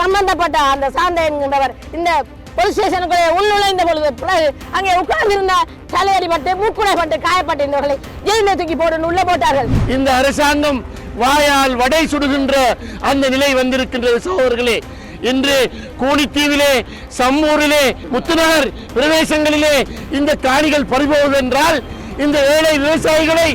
சம்பந்தப்பட்ட அந்த சாந்த என்கின்றவர் இந்த போலீஸ் ஸ்டேஷனுக்குள்ளே உள்நுழைந்த பொழுது பிறகு அங்கே உட்கார்ந்திருந்த தலையடிபட்டு மூக்குடைப்பட்டு காயப்பட்டிருந்தவர்களை ஜெயிலில் தூக்கி போட்டு உள்ள போட்டார்கள். இந்த அரசாங்கம் வாயால் வடை சுடுகின்ற அந்த நிலை வந்திருக்கின்றது சகோதரர்களே. இன்று கூலித்தீவிலே சம்மூரிலே முத்துநகர் பிரதேசங்களிலே இந்த காணிகள் பறிபோவதென்றால் இந்த ஏழை விவசாயிகளை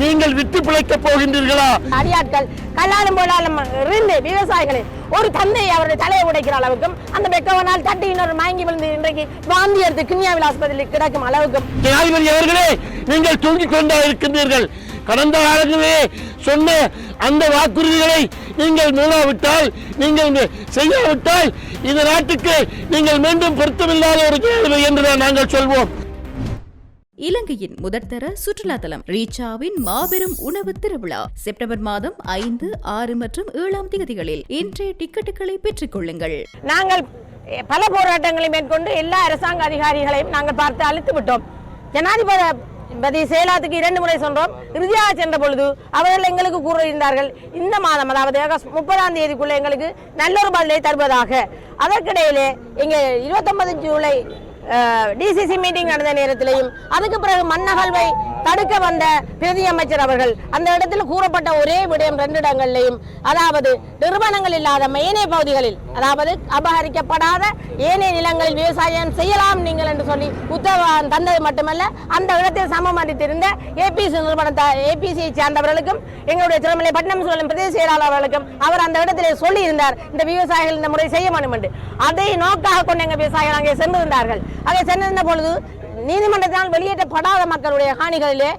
நீங்கள் விட்டு பிழைக்கப் போகின்றீர்களா? அடியாட்கள் கல்லாலும் போடாலும் இருந்து விவசாயிகளை ஒரு தந்தை அவருடைய தலையை உடைக்கிற அளவுக்கும் அந்த பெக்கவனால் தட்டி இன்னொரு மயங்கி விழுந்து இன்றைக்கு வாந்தி எடுத்து கிண்ணியாவில் ஆஸ்பத்திரியில் கிடக்கும் அளவுக்கும். ஜனாதிபதி அவர்களே நீங்கள் தூங்கிக் கொண்டே இருக்கின்றீர்கள். கடந்த காலத்திலே சொன்ன அந்த வாக்குறுதிகளை நீங்கள் மீளாவிட்டால் நீங்கள் செய்யாவிட்டால் இந்த நாட்டுக்கு நீங்கள் மீண்டும் பொருத்தமில்லாத ஒரு ஜனாதிபதி என்றுதான் நாங்கள் சொல்வோம். இலங்கையின் முதற்தர சுற்றுலா தலம் ரீச்சாவின் மாபெரும் உணவு திருவிழா. செப்டம்பர் மாதம் ஐந்து ஆறு மற்றும் ஏழாம் தேதிகளில் இன்றைய டிக்கெட்டுகளை பெற்றுக் கொள்ளுங்கள். நாங்கள் பல போராட்டங்களை மேற்கொண்டு எல்லா அரசாங்க அதிகாரிகளையும் நாங்கள் பார்த்து அழித்து விட்டோம் ஜனாதிபதி செயலாத்துக்கு இரண்டு முறை சொன்றோம் இறுதியாக சென்ற பொழுது அவர்கள் எங்களுக்கு கூறியிருந்தார்கள் இந்த மாதம் அதாவது ஆகஸ்ட் முப்பதாம் தேதிக்குள்ள எங்களுக்கு நல்ல ஒரு பதிலை தருவதாக. அதற்கிடையிலே இங்கே இருபத்தொன்பது ஜூலை டிசிசி மீட்டிங் நடந்த நேரத்திலையும் அதுக்கு பிறகு மண்ணகழ்வை தடுக்க வந்த பிரதி அமைச்சர் அவர்கள் அந்த இடத்தில் கூறப்பட்ட ஒரே விடயம் ரெண்டு இடங்கள்லையும் அதாவது நிறுவனங்கள் இல்லாத ஏனைய பகுதிகளில் அதாவது அபகரிக்கப்படாத ஏனைய நிலங்களில் விவசாயம் செய்யலாம் நீங்கள் என்று சொல்லி உத்தரவாதம் தந்தது மட்டுமல்ல அந்த இடத்தில் சமம் அளித்திருந்த ஏபிசி நிறுவனத்தை ஏபிசியை சேர்ந்தவர்களுக்கும் எங்களுடைய திருமலை பட்டினம் சொல்லும் பிரதேச செயலாளர் அவர்களுக்கும் அவர் அந்த இடத்திலே சொல்லி இருந்தார் இந்த விவசாயிகள் இந்த முறை செய்ய வேண்டும் என்று அதை நோக்காக கொண்டு எங்கள் விவசாயிகள் அங்கே சென்றிருந்தார்கள். அங்கே சென்றிருந்த பொழுது நீதிமன்றத்தினால் வெளியேற்றப்படாத மக்களுடைய காணிகளிலே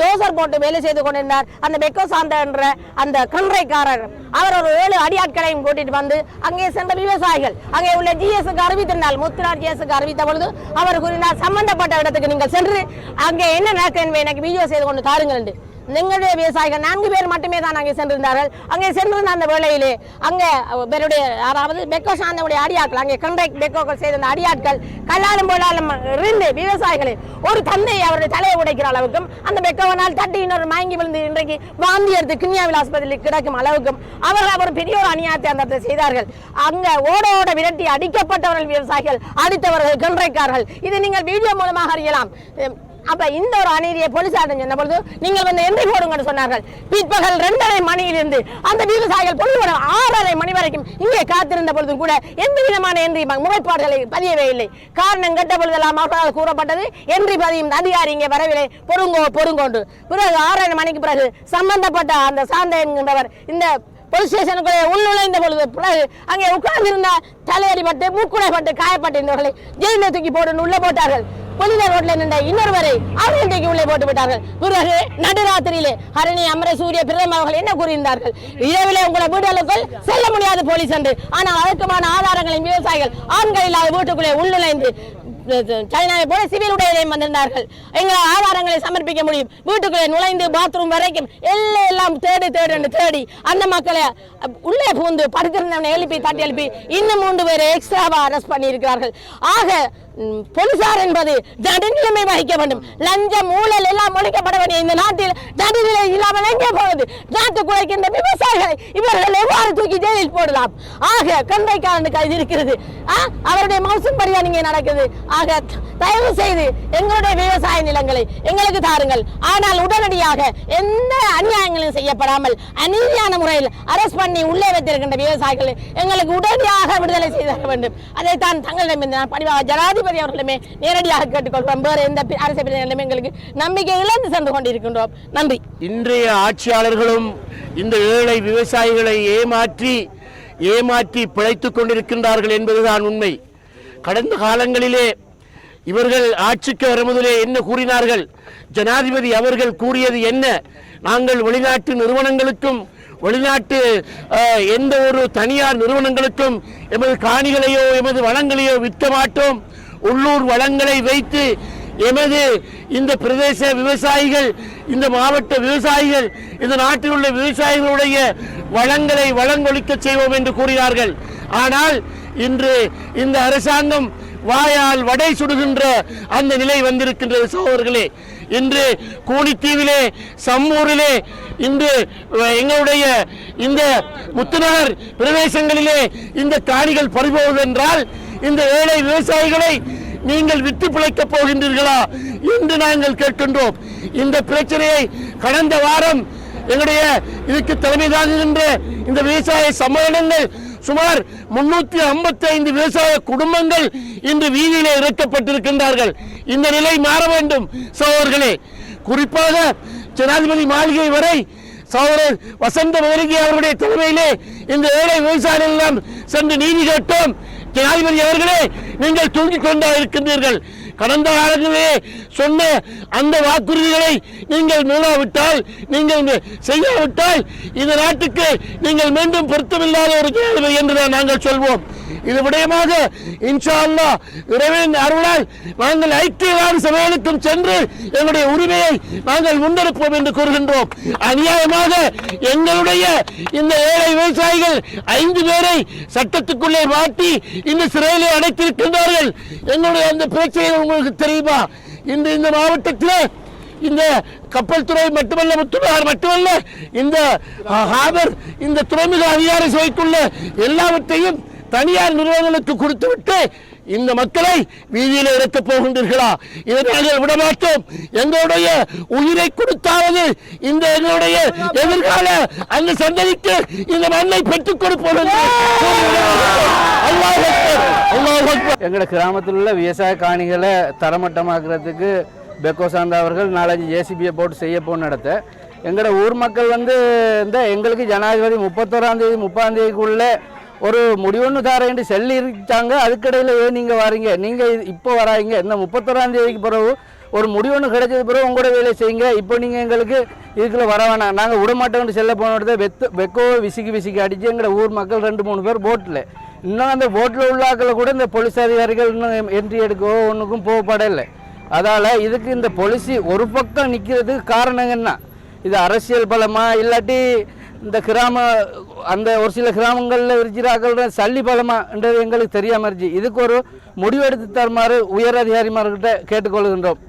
டோசர் போட்டு வேலை செய்து கொண்டிருந்தார். அந்த பெக்கோ சாந்த என்ற அந்த கன்றைக்காரர் அவர் ஒரு ஏழு அடியாட்களையும் கூட்டிட்டு வந்து அங்கே சென்ற விவசாயிகள். அங்கே உள்ள ஜிஎஸ்க்கு அறிவித்திருந்தால் முத்துரார் ஜிஎஸ்க்கு அறிவித்த பொழுது அவர் கூறினார் சம்பந்தப்பட்ட இடத்துக்கு நீங்கள் சென்று அங்கே என்ன நடக்க என்பதை எனக்கு வீடியோ செய்து கொண்டு தாருங்கள் என்று. எங்களுடைய விவசாயிகள் நான்கு பேர் மட்டுமே தான் அங்கே சென்றிருந்தார்கள் அங்கே சென்றிருந்த அந்த வேளையிலே அங்கே பேருடைய அதாவது பெக்கோ சார்ந்தவுடைய அடியாட்கள் அங்கே கண்டக்ட் பெக்கோக்கள் செய்த அந்த அடியாட்கள் கல்லாலும் போலாலும் இருந்து விவசாயிகளை ஒரு தந்தை அவருடைய தலையை உடைக்கிற அளவுக்கும் அந்த பெக்கோவனால் தட்டி இன்னொரு மயங்கி விழுந்து இன்றைக்கு வாந்தி எடுத்து கிண்ணியாவில் ஆஸ்பத்திரியில் கிடக்கும் அளவுக்கும் அவர்கள் அவர் பெரிய ஒரு அநியாயத்தை அந்த செய்தார்கள் அங்கே ஓட ஓட விரட்டி அடிக்கப்பட்டவர்கள் விவசாயிகள் அடித்தவர்கள் கன்றைக்காரர்கள் இது நீங்கள் வீடியோ மூலமாக அறியலாம் அப்ப இந்த ஒரு அநீதியை போலீசார் சொன்ன பொழுது நீங்கள் வந்து என்ட்ரி போடுங்கன்னு சொன்னார்கள். பிற்பகல் ரெண்டரை மணியிலிருந்து அந்த விவசாயிகள் பொழுது ஆறரை மணி வரைக்கும் இங்கே காத்திருந்த பொழுதும் கூட எந்த விதமான என்ட்ரி முறைப்பாடுகளை பதியவே இல்லை. காரணம் கெட்ட பொழுதெல்லாம் மக்களால் கூறப்பட்டது. என்ட்ரி பதியும் அதிகாரி இங்கே வரவில்லை. பொறுங்கோ பொறுங்கோண்டு பிறகு ஆறரை மணிக்கு பிறகு சம்பந்தப்பட்ட அந்த சாந்த என்கின்றவர் இந்த போலீஸ் ஸ்டேஷனுக்குள்ளே உள்நுழைந்த பொழுது பிறகு அங்கே உட்கார்ந்திருந்த தலையடிப்பட்டு மூக்குடைப்பட்டு காயப்பட்டிருந்தவர்களை ஜெயிலில் தூக்கி போடுன்னு உள்ளே போட்டார்கள். புனித ரோட்ல நின்ற இன்னொருவரை அவர்கள் தூக்கி உள்ளே போட்டு விட்டார்கள். பிறகு நடுராத்திரியிலே ஹரணி அமர சூரிய பிரதம அவர்கள் என்ன கூறியிருந்தார்கள்? இரவிலே உங்களை வீடுகளுக்குள் செல்ல முடியாது போலீஸ் என்று. ஆனால் அதற்குமான ஆதாரங்களையும் விவசாயிகள் ஆண்கள் இல்லாத வீட்டுக்குள்ளே உள்நுழைந்து சைனாவை போல சிவில் உடையிலையும் வந்திருந்தார்கள். எங்களால் ஆதாரங்களை சமர்ப்பிக்க முடியும். வீட்டுக்குள்ளே நுழைந்து பாத்ரூம் வரைக்கும் எல்லாம் எல்லாம் தேடி தேடி என்று தேடி அந்த மக்களை உள்ளே பூந்து படுத்திருந்தவனை எழுப்பி தட்டி எழுப்பி இன்னும் மூன்று பேரை எக்ஸ்ட்ராவா அரெஸ்ட் பண்ணியிருக்கிறார்கள். ஆக போலீசார் என்பது நடுநிலைமை வகிக்க வேண்டும். லஞ்சம் ஊழல் எல்லாம் ஒழிக்கப்பட வேண்டிய இந்த நாட்டில் நடுநிலை இல்லாமல் எங்கே போவது? நாட்டு குறைக்கின்ற விவசாயிகளை இவர்கள் எவ்வாறு தூக்கி ஜெயிலில் போடலாம்? ஆக கண்டைக்காரனுக்கு அது இருக்கிறது. ஆ, அவருடைய மவுசம் படியா நீங்க நடக்குது. ஆக தயவு செய்து எங்களுடைய விவசாய நிலங்களை எங்களுக்கு தாருங்கள். ஆனால் உடனடியாக எந்த அநியாயங்களும் செய்யப்படாமல் அநீதியான முறையில் அரஸ்ட் பண்ணி உள்ளே வைத்திருக்கின்ற விவசாயிகளை எங்களுக்கு உடனடியாக விடுதலை செய்து தர வேண்டும். அதைத்தான் தங்களிடம் நான் பணிவாக ஜனாதிபதி அவர்களுமே நேரடியாக கேட்டுக்கொள்கிறோம் வேறு எந்த பி- அரசு பிரதிநிதிகளும் எங்களுக்கு நம்பிக்கை இழந்து சென்று கொண்டிருக்கின்றோம். நன்றி. இன்றைய ஆட்சியாளர்களும் இந்த ஏழை விவசாயிகளை ஏமாற்றி ஏமாற்றி பிழைத்துக் கொண்டிருக்கின்றார்கள் என்பதுதான் உண்மை. கடந்த காலங்களிலே இவர்கள் ஆட்சிக்கு வருவதிலே என்ன கூறினார்கள்? ஜனாதிபதி அவர்கள் கூறியது என்ன? நாங்கள் வெளிநாட்டு நிறுவனங்களுக்கும் வெளிநாட்டு எந்த ஒரு தனியார் நிறுவனங்களுக்கும் எமது காணிகளையோ எமது வளங்களையோ விற்க மாட்டோம். உள்ளூர் வளங்களை வைத்து எமது இந்த பிரதேச விவசாயிகள் இந்த மாவட்ட விவசாயிகள் இந்த நாட்டில் உள்ள விவசாயிகளுடைய வளங்களை வளங்கொழிக்க செய்வோம் என்று கூறினார்கள். ஆனால் இன்று இந்த அரசாங்கம் வாயால் வடை சுடுகின்ற அந்த நிலை வந்திருக்கின்றது சகோதரர்களே. இன்று கூனித்தீவிலே சம்மூரிலே இன்று எங்களுடைய இந்த முத்துநகர் பிரதேசங்களிலே இந்த காணிகள் பறிபோவதென்றால் இந்த ஏழை விவசாயிகளை நீங்கள் விட்டு பிழைக்கப் போகின்றீர்களா என்று நாங்கள் கேட்கின்றோம். இந்த பிரச்சனையை கடந்த வாரம் எங்களுடைய இதுக்கு தலைமை தாங்குகின்ற இந்த விவசாய சம்மேளனங்கள் சுமார் முன்னூத்தி ஐம்பத்தி ஐந்து விவசாய குடும்பங்கள் இன்று வீதியிலே இறக்கப்பட்டிருக்கின்றார்கள். இந்த நிலை மாற வேண்டும் சகோதரர்களே. குறிப்பாக ஜனாதிபதி மாளிகை வரை சகோதரர் வசந்த முதலிகை அவருடைய தலைமையிலே இந்த ஏழை விவசாயிகள் எல்லாம் சென்று நீதி கேட்டோம். ஜனாதிபதி அவர்களே நீங்கள் தூங்கிக் கொண்டா இருக்கின்றீர்கள். கடந்த காலத்திலே சொன்ன அந்த வாக்குறுதிகளை நீங்கள் மீளாவிட்டால் நீங்கள் செய்யாவிட்டால் இந்த நாட்டுக்கு நீங்கள் மீண்டும் பொருத்தமில்லாத ஒரு கேள்வி என்று நாங்கள் சொல்வோம். இது விடயமாக இன்ஷா அல்லாஹ் இறைவனின் அருளால் நாங்கள் ஐக்கிய நாடு சபைகளுக்கும் சென்று எங்களுடைய உரிமையை நாங்கள் முன்னெடுப்போம் என்று கூறுகின்றோம். அநியாயமாக எங்களுடைய இந்த ஏழை விவசாயிகள் ஐந்து பேரை சட்டத்துக்குள்ளே மாட்டி இந்த சிறையிலே அடைத்திருக்கின்றார்கள். எங்களுடைய அந்த பிரச்சனையை உங்களுக்கு தெரியுமா? இந்த இந்த மாவட்டத்தில் இந்த கப்பல் துறை மட்டுமல்ல முத்துநகர் மட்டுமல்ல இந்த ஹாபர் இந்த துறைமுக அதிகார சபைக்குள்ள எல்லாவற்றையும் தனியார் நிறுவனங்களுக்கு கொடுத்துவிட்டு இந்த மக்களை வீதியில் இறக்கப் போகின்றீர்களா? இதை நாங்கள் விடமாட்டோம். எங்களுடைய உயிரை கொடுத்தாவது இந்த எங்களுடைய எதிர்கால அந்த சந்ததிக்கு இந்த மண்ணை பெற்றுக் கொடுப்போம் எங்களோட கிராமத்தில் உள்ள விவசாய காணிகளை தரமட்டமாக்குறதுக்கு பெக்கோ சாந்தா அவர்கள் நாலஞ்சு ஜேசிபியை போட்டு செய்ய போன நடத்த. எங்களோட ஊர் மக்கள் வந்து இந்த எங்களுக்கு ஜனாதிபதி முப்பத்தோராம் தேதி முப்பதாம் தேதிக்குள்ளே ஒரு முடிவுன்னு தாரேன்ட்டு சொல்லி இருக்காங்க அதுக்கடையில் ஏன் நீங்கள் வரீங்க? நீங்கள் இப்போ வராங்க. இந்த முப்பத்தோராம் தேதிக்கு பிறகு ஒரு முடிவொன்று கிடைச்சது பிறகு உங்களோட வேலையை செய்யுங்க. இப்போ நீங்கள் எங்களுக்கு இதுக்குள்ளே வர வேணாம். நாங்கள் விடமாட்டோம்னு செல்ல போனதை வெத்து வெக்கோ விசிக்கி விசிக்கி அடித்து எங்களை ஊர் மக்கள் ரெண்டு மூணு பேர் போட்டில் இன்னும் அந்த போட்டில் உள்ளாக்கில் கூட இந்த போலீஸ் அதிகாரிகள் இன்னும் என்ட்ரி எடுக்கவோ ஒன்றுக்கும் போகப்படலை. அதால் இதுக்கு இந்த போலீஸ் ஒரு பக்கம் நிற்கிறதுக்கு காரணம் என்ன? இது அரசியல் பலமா? இல்லாட்டி இந்த கிராம அந்த ஒரு சில கிராமங்களில் இருக்கிறார்கள் சல்லி பலமான்றது எங்களுக்கு தெரியாமல் இருந்துச்சு. இதுக்கு ஒரு முடிவெடுத்து தருமாறு உயர் அதிகாரிமார்கிட்ட கேட்டுக்கொள்கின்றோம்.